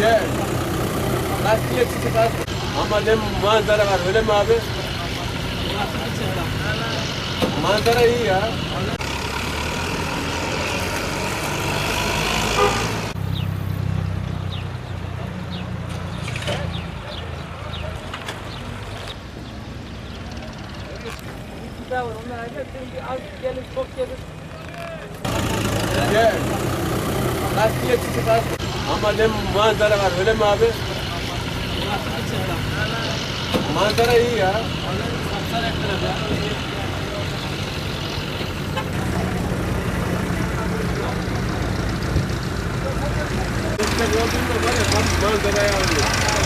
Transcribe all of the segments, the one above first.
Gel. Lastiğe çıkıp az. Ama ne manzara var öyle mi abi? Manzara iyi ya. Gel. Lastiğe çıkıp az. Mi abi? Manzara iyi ya. İşte gördüğünde var ya tam manzaraya alıyor.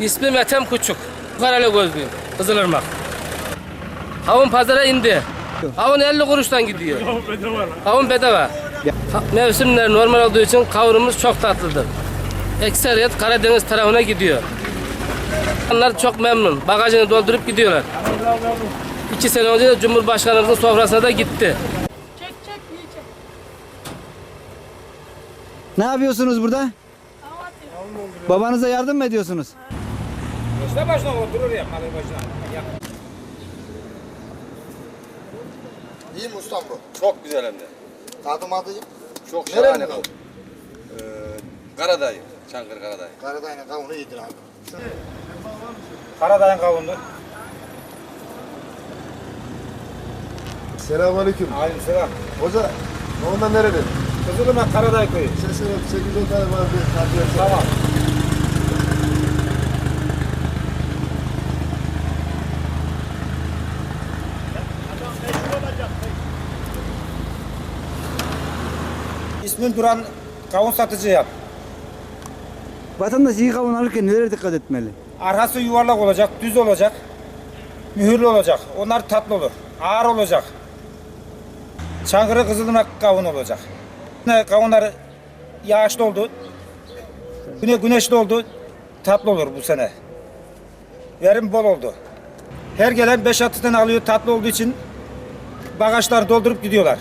İsmim Ethem Küçük. Karalı gözlüyüm. Kızılırmak. Kavun pazara indi. Kavun 50 kuruştan gidiyor. Kavun bedava. Ha- Mevsimler normal olduğu için kavunumuz çok tatlıdır. Ekseriyet Karadeniz tarafına gidiyor. İnsanlar çok memnun. Bagajını doldurup gidiyorlar. İki sene önce de Cumhurbaşkanımızın sofrasına da gitti. Çek çek yiyecek. Ne yapıyorsunuz burada? Babanıza yardım mı ediyorsunuz? İşte başına oturur ya malı başına. İyi mi ustam bu? Çok güzel hem de. Tadım adı Çok Nereli şahane mi? kavun. Ee, Karadayı. Çankırı Karadayı. Karadayı'nın kavunu iyidir abi. Karadayın kavundu. Selamünaleyküm. Aleyküm selam. Hoca, ondan nerede? Kızılırmak Karaday köyü. Sesini 8 tane var bir kardeşim. Tamam. İsmim Duran kavun satıcı yap. Vatandaş iyi kavun alırken nelere dikkat etmeli? Arkası yuvarlak olacak, düz olacak, mühürlü olacak. Onlar tatlı olur. Ağır olacak. Çankırı Kızılırmak kavun olacak. Kavunlar yağışlı oldu. Güne güneşli oldu. Tatlı olur bu sene. Verim bol oldu. Her gelen 5-6 tane alıyor tatlı olduğu için bagajlar doldurup gidiyorlar.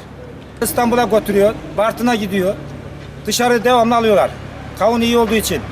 İstanbul'a götürüyor, Bartın'a gidiyor. Dışarı devamlı alıyorlar. Kavun iyi olduğu için.